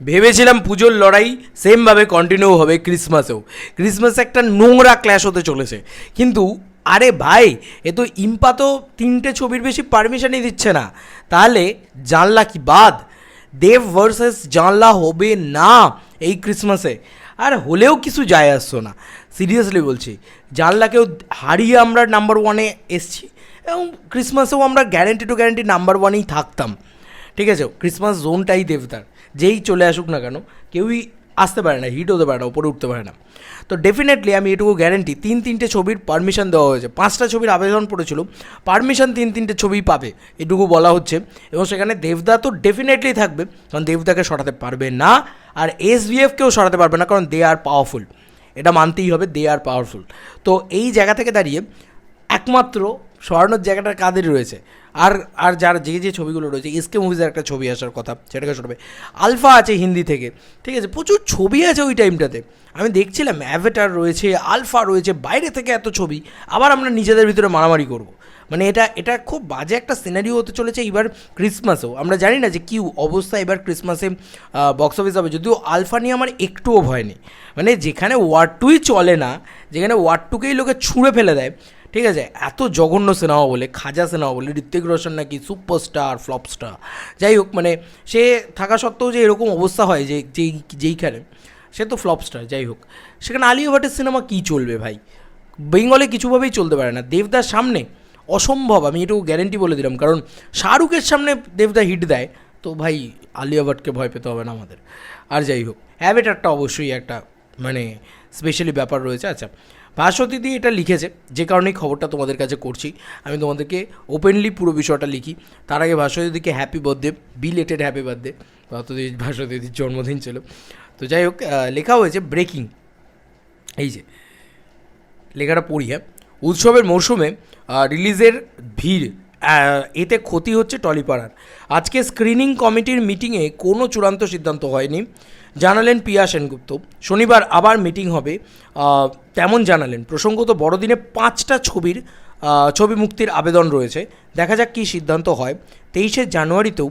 ভেবেছিলাম পুজোর লড়াই সেমভাবে কন্টিনিউ হবে ক্রিসমাসেও ক্রিসমাস একটা নোংরা ক্ল্যাশ হতে চলেছে। কিন্তু, আরে ভাই, এ তো ইম্পা তো তিনটে ছবির বেশি পারমিশনই দিচ্ছে না। তাহলে জানলা কি বাদ? দেব ভার্সেস জানলা হবে না এই ক্রিসমাসে আর হলেও কিছু যায় আসছো না। সিরিয়াসলি বলছি, জানলাকেও হারিয়ে আমরা নাম্বার ওয়ানে এসছি এবং ক্রিসমাসেও আমরা গ্যারেন্টি টু গ্যারেন্টি নাম্বার ওয়ানেই থাকতাম। ঠিক আছে ক্রিসমাস জোনটাই দেবতার। যেই চলে আসুক না কেন, কেউই আসতে পারে না হিট হতে পারে না, উপরে উঠতে পারে না। তো ডেফিনেটলি আমি এটুকু গ্যারেন্টি তিন তিনটে ছবির পারমিশন দেওয়া হয়েছে। পাঁচটা ছবির আবেদন পড়েছিল পারমিশন তিন তিনটে ছবি পাবে, এটুকু বলা হচ্ছে। এবং সেখানে দেবদা তো ডেফিনেটলি থাকবে, কারণ দেবদাকে সরাতে পারবে না, আর এস কেও সরাতে পারবে না, কারণ দে আর পাওয়ারফুল এটা মানতেই হবে দে আর পাওয়ারফুল তো এই জায়গা থেকে দাঁড়িয়ে একমাত্র সরানোর জায়গাটা কাদের রয়েছে। আর আর যার যে যে ছবিগুলো রয়েছে এসকে মুভিজের একটা ছবি আসার কথা, সেটাকে শোনাবে। আলফা আছে হিন্দি থেকে, ঠিক আছে? প্রচুর ছবি আছে ওই টাইমটাতে। আমি দেখছিলাম অ্যাভেটার রয়েছে, আলফা রয়েছে, বাইরে থেকে এত ছবি, আবার আমরা নিজেদের ভিতরে মারামারি করব। মানে এটা এটা খুব বাজে একটা সিনারিও হতে চলেছে এবার ক্রিসমাসেও আমরা জানি না যে কী অবস্থা এবার ক্রিসমাসে বক্স অফিস হবে। যদিও আলফা নিয়ে আমার একটুও ভয় নেই। মানে যেখানে ওয়ার টুই চলে না, যেখানে ওয়ার টুকেই লোকে ছুঁড়ে ফেলে দেয় ঠিক আছে? এত জঘন্য সিনেমা বলে, খাজা সিনেমা বলে, ঋত্বিক রোশন নাকি সুপারস্টার ফ্লপস্টার যাই হোক মানে সে থাকা সত্ত্বেও যে এরকম অবস্থা হয়, যে, যেই, যেইখানে, সে তো ফ্লপস্টার যাই হোক। সেখানে আলিয়া ভাটের সিনেমা কী চলবে ভাই? বেঙ্গলে কিছুভাবেই চলতে পারে না। দেবদার সামনে অসম্ভব, আমি এটুকু গ্যারেন্টি বলে দিলাম। কারণ শাহরুখের সামনে দেবদা হিট দেয়, তো ভাই আলিয়া ভাটকে ভয় পেতে হবে না আমাদের। আর যাই হোক অ্যাভেটারটা অবশ্যই একটা মানে স্পেশালি ব্যাপার রয়েছে। আচ্ছা ভাস্বতী দিয়ে এটা লিখেছে, যে কারণেই খবরটা তোমাদের কাছে করছি। আমি তোমাদেরকে ওপেনলি পুরো বিষয়টা লিখি। তার আগে ভাস্বতীদিকে happy birthday belated happy birthday Bhaswati, ভাস্বতীদির জন্মদিন ছিল। তো যাই হোক লেখা হয়েছে ব্রেকিং এই যে, লেখাটা পড়ি হ্যাঁ। উৎসবের মরশুমে রিলিজের ভিড় এতে ক্ষতি হচ্ছে টলিপাড়ার। আজকে স্ক্রিনিং কমিটির মিটিংয়ে কোনো চূড়ান্ত সিদ্ধান্ত হয়নি। জানালেন পিয়া সেনগুপ্ত। শনিবার আবার মিটিং হবে। তেমন জানালেন। প্রসঙ্গত বড়দিনে পাঁচটা ছবির ছবি মুক্তির আবেদন রয়েছে। দেখা যাক কী সিদ্ধান্ত হয়। তেইশে জানুয়ারিতেও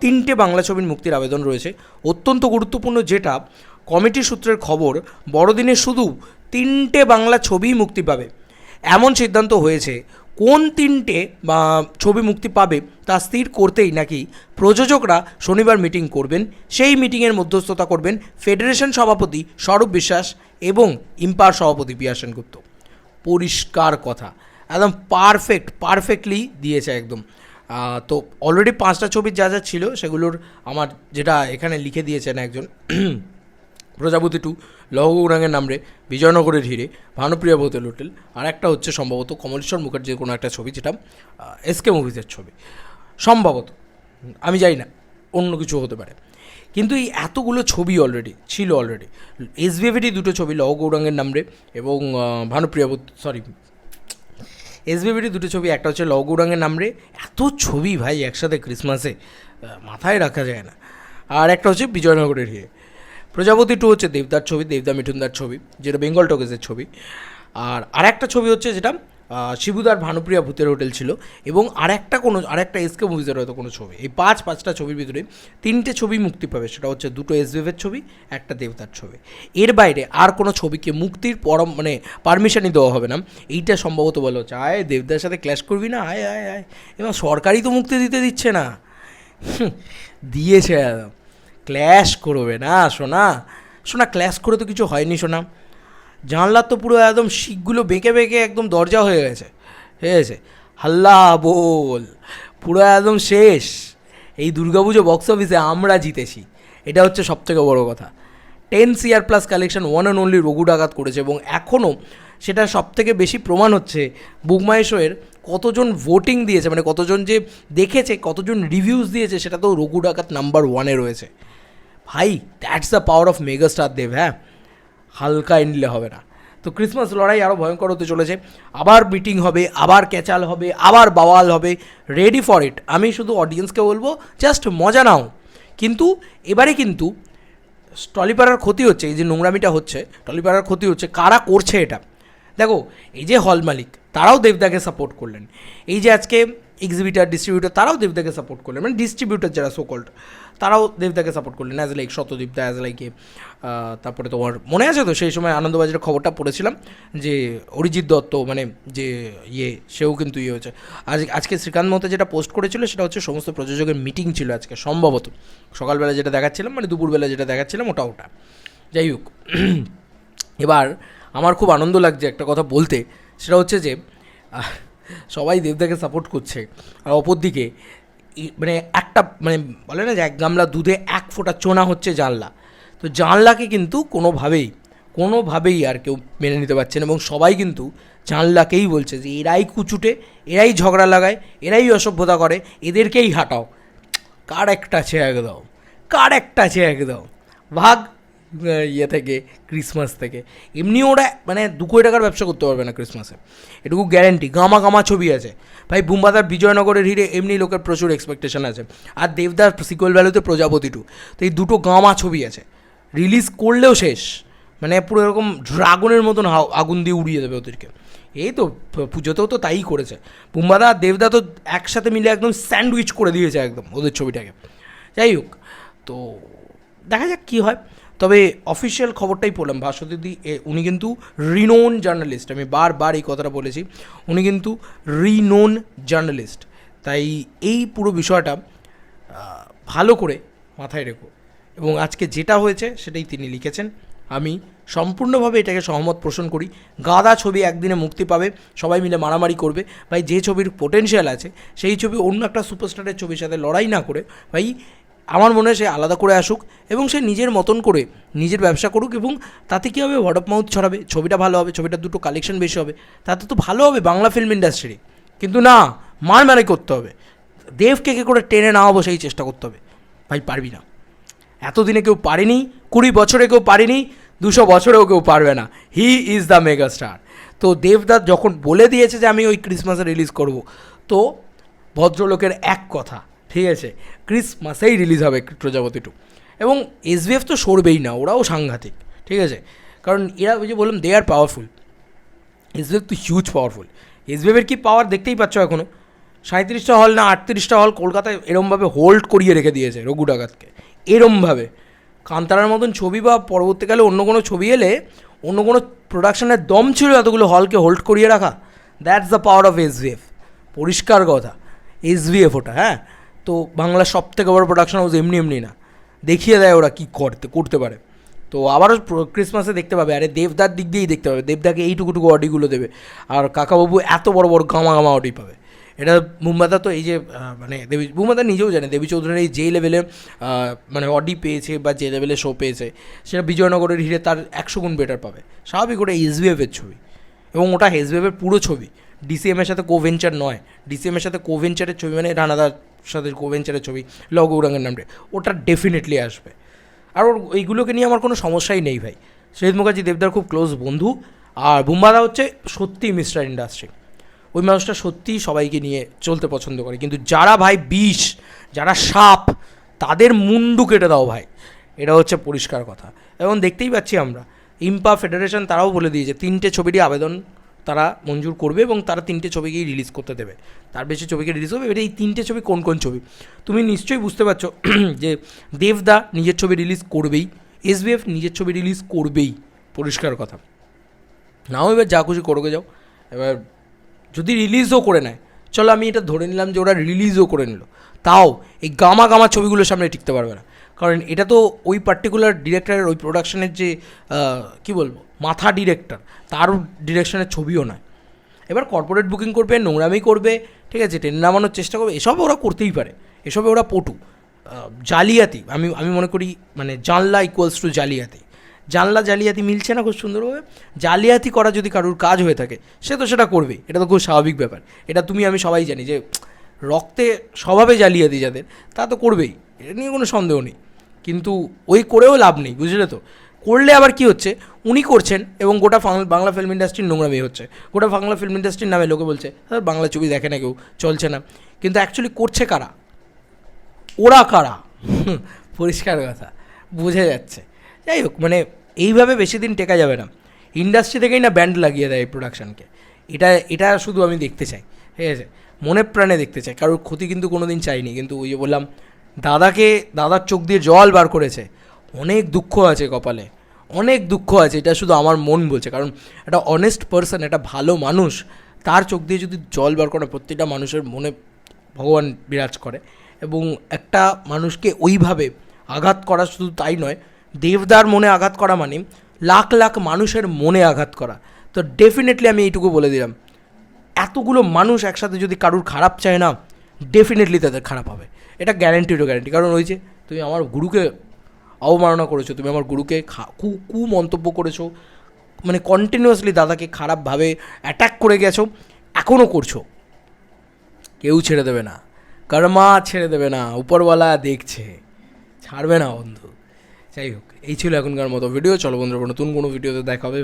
তিনটে বাংলা ছবির মুক্তির আবেদন রয়েছে। অত্যন্ত গুরুত্বপূর্ণ যেটা, কমিটি সূত্রের খবর, বড়দিনে শুধু তিনটে বাংলা ছবিই মুক্তি পাবে। এমন সিদ্ধান্ত হয়েছে। কোন তিনটে ছবি মুক্তি পাবে তা স্থির করতেই নাকি প্রযোজকরা শনিবার মিটিং করবেন। সেই মিটিংয়ের মধ্যস্থতা করবেন ফেডারেশন সভাপতি স্বরূপ বিশ্বাস এবং ইম্পার সভাপতি পিয়া সেনগুপ্ত। পরিষ্কার কথা। একদম পারফেক্ট পারফেক্টলি দিয়েছে একদম। তো অলরেডি পাঁচটা ছবির যা যা ছিল সেগুলোর আমার যেটা এখানে লিখে দিয়েছেন একজন। প্রজাপতি টু, লহগৌরাঙ্গের নামরে বিজয়নগরের হিরে, ভানুপ্রিয়া ভোতেল হোটেল। আর একটা হচ্ছে সম্ভবত কমলেশ্বর মুখার্জির কোনো একটা ছবি যেটা এসকে মুভিজের ছবি। সম্ভবত, আমি জানি না, অন্য কিছু হতে পারে। কিন্তু এই এতগুলো ছবি অলরেডি ছিল অলরেডি এসবিএভিটি দুটো ছবি লহ গৌরাঙ্গের নামরে এবং ভানুপ্রিয়া সরি এসবিবিটি দুটো ছবি, একটা হচ্ছে লহ গৌরাঙ্গের নামরে এত ছবি ভাই একসাথে ক্রিসমাসে মাথায় রাখা যায় না। আর একটা হচ্ছে বিজয়নগরের হিরে। প্রজাপতি টু হচ্ছে দেবদার ছবি, দেবদা মিঠুনদার ছবি, যেটা বেঙ্গল টকেজের ছবি। আর আরেকটা ছবি হচ্ছে যেটা শিবুদার ভানুপ্রিয়া ভূতের হোটেল ছিল, এবং আরেকটা কোনো, আরেকটা এসকে মুভিজের হয়তো কোনো ছবি। এই পাঁচ, পাঁচটা ছবির ভিতরে তিনটে ছবি মুক্তি পাবে, সেটা হচ্ছে দুটো এসবিএফের ছবি, একটা দেবতার ছবি। এর বাইরে আর কোনো ছবিকে মুক্তির পরম মানে পারমিশনই দেওয়া হবে না। এইটা সম্ভবত বলা হচ্ছে, আয়, দেবদার সাথে ক্ল্যাশ করবি না, আয় আয় আয়। এবং সরকারই তো মুক্তি দিতে দিচ্ছে না। দিয়েছে ক্ল্যাশ করবে না শোনা শোনা ক্ল্যাশ করে তো কিছু হয়নি শোনা জানলার তো পুরো একদম শিখগুলো বেঁকে বেঁকে একদম দরজা হয়ে গেছে। ঠিক আছে? হাল্লা বল। পুরো একদম শেষ। এই দুর্গাপুজো বক্স অফিসে আমরা জিতেছি। এটা হচ্ছে সবথেকে বড় কথা। Ten CR plus collection one and only Raghu Dakat করেছে এবং এখনও সেটা সবথেকে বেশি প্রমাণ হচ্ছে বুকমাই শোয়ের কতজন ভোটিং দিয়েছে মানে কতজন যে দেখেছে, কতজন রিভিউজ দিয়েছে, সেটা তো রঘু ডাকাত নাম্বার ওয়ানে রয়েছে। ভাই that's the power of megastar Dev হ্যাঁ? হালকা নিলে হবে না। তো ক্রিসমাস লড়াই আরও ভয়ঙ্কর হতে চলেছে। আবার মিটিং হবে, আবার ক্যাচাল হবে, আবার বাওয়াল হবে। রেডি ফর ইট আমি শুধু অডিয়েন্সকে বলব জাস্ট মজা নাও। কিন্তু এবারে কিন্তু টলিপাড়ার ক্ষতি হচ্ছে, এই যে নোংরামিটা হচ্ছে, টলিপাড়ার ক্ষতি হচ্ছে, কারা করছে এটা? দেখো, এই যে হল মালিক, তারাও দেবদাকে সাপোর্ট করলেন। এই যে আজকে এক্সিবিটার ডিস্ট্রিবিউটার তারাও দেবদাকে সাপোর্ট করলেন। মানে ডিস্ট্রিবিউটার যারা সোকল্ড তারাও দেবদাকে সাপোর্ট করলেন। অ্যাজ লাইক শতদীপদা অ্যাজ লাইক তারপরে তোমার মনে আছে তো? সেই সময় আনন্দবাজারের খবরটা পড়েছিলাম যে অরিজিৎ দত্ত মানে যে ইয়ে সেও কিন্তু ইয়ে হয়েছে। আজ, আজকে শ্রীকান্ত মহতা যেটা পোস্ট করেছিল, সেটা হচ্ছে সমস্ত প্রযোজকের মিটিং ছিল আজকে, সম্ভবত। সকালবেলা যেটা দেখাচ্ছিলাম মানে দুপুরবেলা যেটা দেখাচ্ছিলাম, ওটা ওটা। যাই হোক, এবার আমার খুব আনন্দ লাগছে একটা কথা বলতে। সেটা হচ্ছে যে সবাই দেবদাকে সাপোর্ট করছে। আর অপরদিকে মানে একটা মানে বলে না যে এক গামলা দুধে এক ফোঁটা চোনা হচ্ছে জানলা। তো জানলাকে কিন্তু কোনোভাবেই কোনোভাবেই আর কেউ মেনে নিতে পারছে না এবং সবাই কিন্তু জানলাকেই বলছে যে এরাই কুচুটে, এরাই ঝগড়া লাগায়, এরাই অসভ্যতা করে, এদেরকেই হাঁটাও। কার একটা চেয়ার দাও, কার একটা চেয়ার দাও। ভাগ ইয়ে থেকে ক্রিসমাস থেকে। এমনি ওরা মানে দু কোটি টাকার ব্যবসা করতে পারবে না ক্রিসমাসে এটুকু গ্যারেন্টি গামা গামা ছবি আছে। ভাই, বুম্বাদার বিজয়নগরের হিরে এমনি লোকের প্রচুর এক্সপেকটেশন আছে। আর দেবদার সিকুয়েল ভ্যালুতে প্রজাপতি টু তো এই দুটো গামা ছবি আছে। রিলিজ করলেও শেষ। মানে পুরো এরকম ড্রাগনের মতন হাও- আগুন দিয়ে উড়িয়ে দেবে ওদেরকে। এই তো পুজোতেও তো তাই করেছে। বুম্বাদা দেবদা তো একসাথে মিলে একদম স্যান্ডউইচ করে দিয়েছে একদম ওদের ছবিটাকে। যাই হোক, তো দেখা যাক কী হয়। তবে অফিসিয়াল খবরটাই পড়লাম। ভাস্বতী উনি কিন্তু রিনোন জার্নালিস্ট আমি বারবার এই কথাটা বলেছি, উনি কিন্তু রিনোন জার্নালিস্ট তাই এই পুরো বিষয়টা ভালো করে মাথায় রেখো। এবং আজকে যেটা হয়েছে, সেটাই তিনি লিখেছেন। আমি সম্পূর্ণভাবে এটাকে সহমত পোষণ করি। গাদা ছবি একদিনে মুক্তি পাবে, সবাই মিলে মারামারি করবে। ভাই, যে ছবির পোটেনশিয়াল আছে, সেই ছবি অন্য একটা সুপারস্টারের ছবির সাথে লড়াই না করে, ভাই আমার মনে হয় সে আলাদা করে আসুক এবং সে নিজের মতন করে নিজের ব্যবসা করুক এবং তাতে কী হবে? ওয়ার্ড অফ মাউথ ছড়াবে, ছবিটা ভালো হবে, ছবিটার দুটো কালেকশন বেশি হবে, তাতে তো ভালো হবে বাংলা ফিল্ম ইন্ডাস্ট্রি কিন্তু না, মার মারাই করতে হবে। দেবকে কে করে টেনে না সেই চেষ্টা করতে হবে? ভাই, পারবি না। এতদিনে কেউ পারেনি, কুড়ি বছরে কেউ পারেনি, দুশো বছরেও কেউ পারবে না। He is the mega star তো দেবদাস যখন বলে দিয়েছে যে আমি ওই ক্রিসমাসে রিলিজ করব, তো ভদ্রলোকের এক কথা ঠিক আছে, ক্রিসমাসেই রিলিজ হবে প্রজাপতি টু এবং এসবিএফ তো সরবেই না, ওরাও সাংঘাতিক, ঠিক আছে? কারণ এরা ওই যে বললাম দে আর পাওয়ারফুল এসবিএফ তো হিউজ পাওয়ারফুল এসবিএফের কি পাওয়ার দেখতেই পাচ্ছ এখনও সাঁত্রিশটা হল না, আটত্রিশটা হল কলকাতায় এরমভাবে হোল্ড করিয়ে রেখে দিয়েছে রঘু ডাকাতকে। এরমভাবে। কান্তারার মতন ছবি বা পরবর্তীকালে অন্য কোনো ছবি এলে, অন্য কোনো প্রোডাকশনের দম ছিল এতগুলো হলকে হোল্ড করিয়ে রাখা? That's the power of SVF পরিষ্কার কথা। এসভিএফ ওটা হ্যাঁ? তো বাংলার সব থেকে বড় প্রোডাকশন হাউস এমনি এমনি না। দেখিয়ে দেয় ওরা কী করতে করতে পারে। তো আবারও ক্রিসমাসে দেখতে পাবে। আরে দেবদার দিক দিয়েই দেখতে পাবে। দেবদাকে এইটুকুটুকু অডিগুলো দেবে। আর কাকাবাবু এত বড় বড় গামা গামা অডি পাবে। এটা মুম্বাদা তো এই যে মানে দেবী, মুম্বাদা নিজেও জানে। দেবী চৌধুরীর এই যে লেভেলে মানে অডি পেয়েছে বা যে লেভেলে শো পেয়েছে, সেটা বিজয়নগরের হিরে তার একশো গুণ বেটার পাবে। স্বাভাবিক ওটা এসবিএফের ছবি। এবং ওটা এসবিএফের পুরো ছবি। ডিসিএমের সাথে কোভেঞ্চার নয়। ডিসিএমের সাথে কোভেঞ্চারের ছবি মানে রানাদার সাথে কোভেঞ্চারের ছবি, লগ গৌরাঙ্গের নামটা, ওটা ডেফিনেটলি আসবে। আর ওর এইগুলোকে নিয়ে আমার কোনো সমস্যাই নেই ভাই। শহীদ মুখার্জি দেবদার খুব ক্লোজ বন্ধু, আর বুম্বাদা হচ্ছে সত্যি মিস্টার ইন্ডাস্ট্রি ওই মানুষটা সত্যিই সবাইকে নিয়ে চলতে পছন্দ করে। কিন্তু যারা ভাই বিষ, যারা সাপ, তাদের মুন্ডু কেটে দাও ভাই। এটা হচ্ছে পরিষ্কার কথা। এবং দেখতেই পাচ্ছি আমরা, ইম্পা ফেডারেশন তারাও বলে দিয়েছে, তিনটে ছবিটি আবেদন তারা মঞ্জুর করবে এবং তারা তিনটে ছবিকেই রিলিজ করতে দেবে। তার বেশি ছবিকে রিলিজ হবে, এবার এই তিনটে ছবি কোন কোন ছবি? তুমি নিশ্চয়ই বুঝতে পারছ যে দেবদা নিজের ছবি রিলিজ করবেই এসবিএফ নিজের ছবি রিলিজ করবেই। পরিষ্কার কথা। নাও এবার যা খুশি করোগে যাও। এবার যদি রিলিজও করে নেয়, চলো আমি এটা ধরে নিলাম যে ওরা রিলিজও করে নিল। তাও এই গামা গামা ছবিগুলোর সামনে টিকতে পারবে না। কারণ এটা তো ওই পার্টিকুলার ডিরেক্টরের ওই প্রোডাকশনের যে কি বলব? মাথা ডিরেক্টর তার ডিরেকশনের ছবিও নয়। এবার কর্পোরেট বুকিং করবে, নোংরামি করবে, ঠিক আছে ট্রেন নামানোর চেষ্টা করবে এসব ওরা করতেই পারে, এসবে ওরা পটু। জালিয়াতি, আমি আমি মনে করি মানে জানলা ইকুয়ালস টু জালিয়াতি। জানলা জালিয়াতি মিলছে না খুব সুন্দরভাবে, জালিয়াতি করা যদি কারুর কাজ হয়ে থাকে, সে তো সেটা করবেই এটা তো খুব স্বাভাবিক ব্যাপার। এটা তুমি, আমি সবাই জানি যে রক্তে স্বভাবে জালিয়াতি যাদের, তা তো করবেই, এটা নিয়ে কোনো সন্দেহ নেই। কিন্তু ওই করেও লাভ নেই, বুঝলে তো? করলে আবার কি হচ্ছে? উনি করছেন এবং গোটা বাংলা ফিল্ম ইন্ডাস্ট্রির নোংরা নোংরামি হচ্ছে। গোটা বাংলা ফিল্ম ইন্ডাস্ট্রির নামে লোকে বলছে "হ্যাঁ, বাংলা ছবি দেখে না কেউ চলছে না। কিন্তু অ্যাকচুয়ালি করছে কারা? ওরা কারা? পরিষ্কার কথা বোঝা যাচ্ছে। যাই হোক মানে এইভাবে বেশি দিন টেকা যাবে না। ইন্ডাস্ট্রি থেকেই না ব্যান্ড লাগিয়ে দেয় এই প্রোডাকশানকে এটা এটা শুধু আমি দেখতে চাই ঠিক আছে? মনে প্রাণে দেখতে চাই কারোর ক্ষতি কিন্তু কোনো দিন চাইনি। কিন্তু ওই যে বললাম দাদাকে দাদার চোখ দিয়ে জল বার করেছে। অনেক দুঃখ আছে কপালে। অনেক দুঃখ আছে, এটা শুধু আমার মন বলছে। কারণ একটা অনেস্ট পার্সন একটা ভালো মানুষ, তার চোখ দিয়ে যদি জল বার করে প্রত্যেকটা মানুষের মনে ভগবান বিরাজ করে এবং একটা মানুষকে ওইভাবে আঘাত করা শুধু তাই নয়, দেবদার মনে আঘাত করা মানে লাখ লাখ মানুষের মনে আঘাত করা। তো ডেফিনেটলি আমি এইটুকু বলে দিলাম। এতগুলো মানুষ একসাথে যদি কারুর খারাপ চায় না ডেফিনেটলি তাদের খারাপ হবে। এটা গ্যারেন্টিরও গ্যারেন্টি কারণ ওই যে তুমি আমার গুরুকে অবমাননা করেছ, তুমি আমার গুরুকে কু কু মন্তব্য করেছ মানে কন্টিনিউয়াসলি দাদাকে খারাপভাবে অ্যাটাক করে গেছো এখনও করছ। কেউ ছেড়ে দেবে না, কর্মা ছেড়ে দেবে না, উপরওয়ালা দেখছে, ছাড়বে না বন্ধু। যাই হোক, এই ছিল এখনকার মতো ভিডিও চলো বন্ধুরা, নতুন কোনো ভিডিওতে দেখা হবে